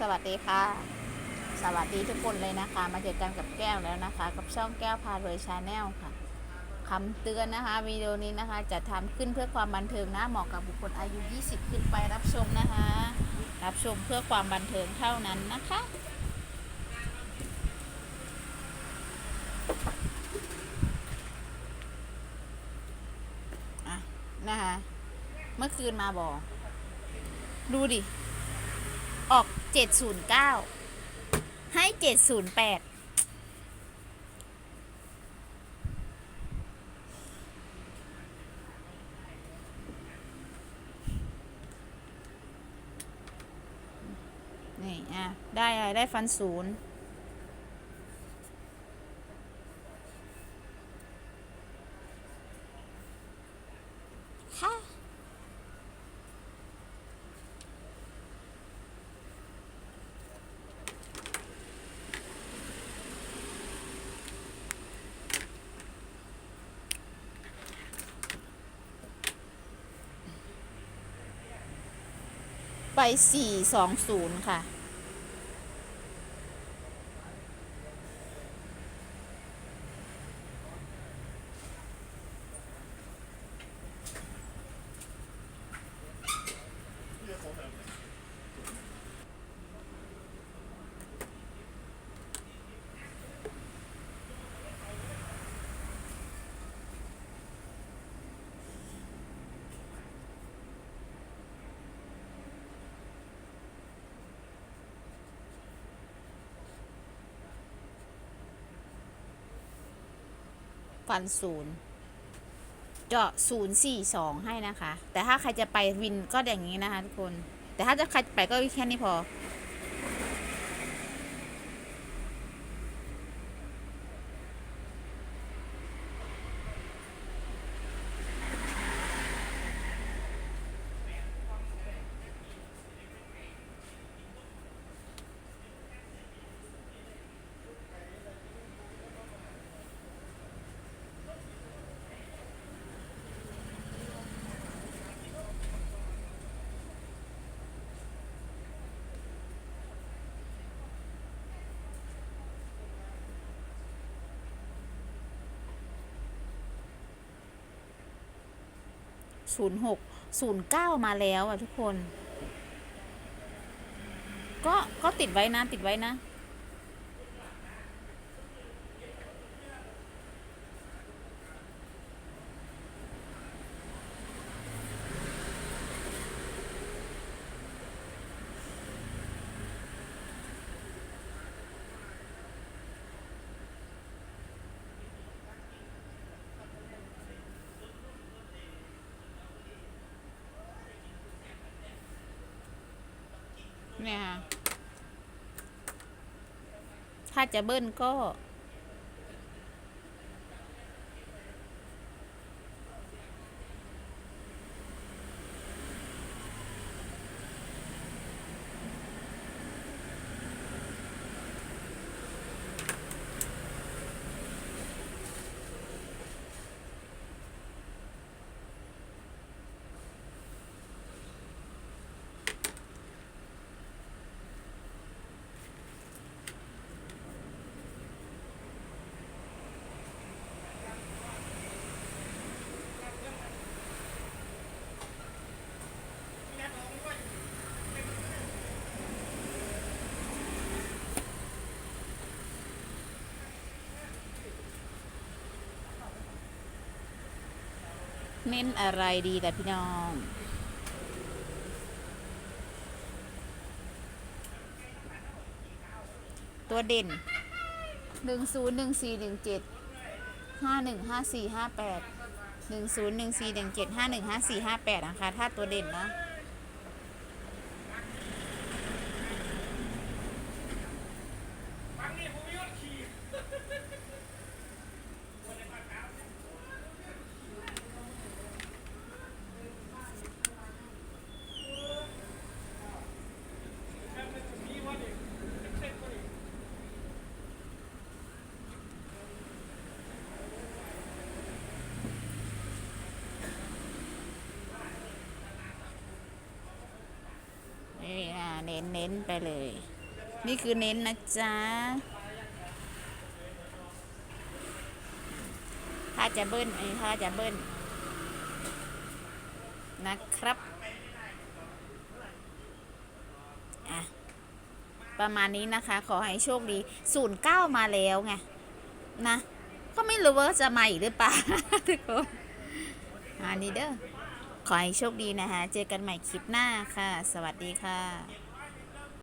สวัสดีค่ะ สวัสดีทุกคนเลยนะคะ มาเจอกันกับแก้วแล้วนะคะ กับช่องแก้วพารวยชาแนลค่ะคำเตือนนะคะวิดีโอนี้นะคะ จะทำขึ้นเพื่อความบันเทิงนะเหมาะกับบุคคลอายุ 20 ขึ้นไปรับชมนะคะ รับชมเพื่อความบันเทิงเท่านั้นนะคะอะนะคะ เมื่อคืนมาบอก ดูดิ ออก เจ็ดศูนย์เก้าให้เจ็ดศูนย์แปดนี่อะได้อะไรได้ฟันศูนย์ ค่ะ ไป 420 ค่ะ ฟันศูนย์เจาะศูนย์สี่สองให้นะคะ แต่ถ้าใครจะไปวินก็อย่างนี้นะคะทุกคน แต่ถ้าจะใครไปก็แค่นี้พอ ศูนย์หกศูนย์เก้ามาแล้วอะทุกคน ก็ก็ติดไว้นะติดไว้นะ เนี่ยค่ะ ถ้าจะเบิ้ลก็ เน้นอะไรดีแต่พี่น้อง ตัวเด่นหนึ่งศูนย์หนึ่งสี่หนึ่งเจ็ดห้าหนึ่งห้าสี่ห้าแปดหนึ่งศูนย์หนึ่งสี่หนึ่งเจ็ดห้าหนึ่งห้าสี่ห้าแปดนะคะ ถ้าตัวเด่นนะ เน้นเน้นไปเลย นี่คือเน้นนะจ๊ะ ถ้าจะเบิ้ลไอ้ถ้าจะเบิ้ลนะครับอะประมาณนี้นะคะ ขอให้โชคดี09มาแล้วไง นะ ก็ไม่รู้ว่าจะมาอีกหรือเปล่าทุกคนอันนี้เด้อขอให้โชคดีนะคะ เจอกันใหม่คลิปหน้าค่ะ สวัสดีค่ะ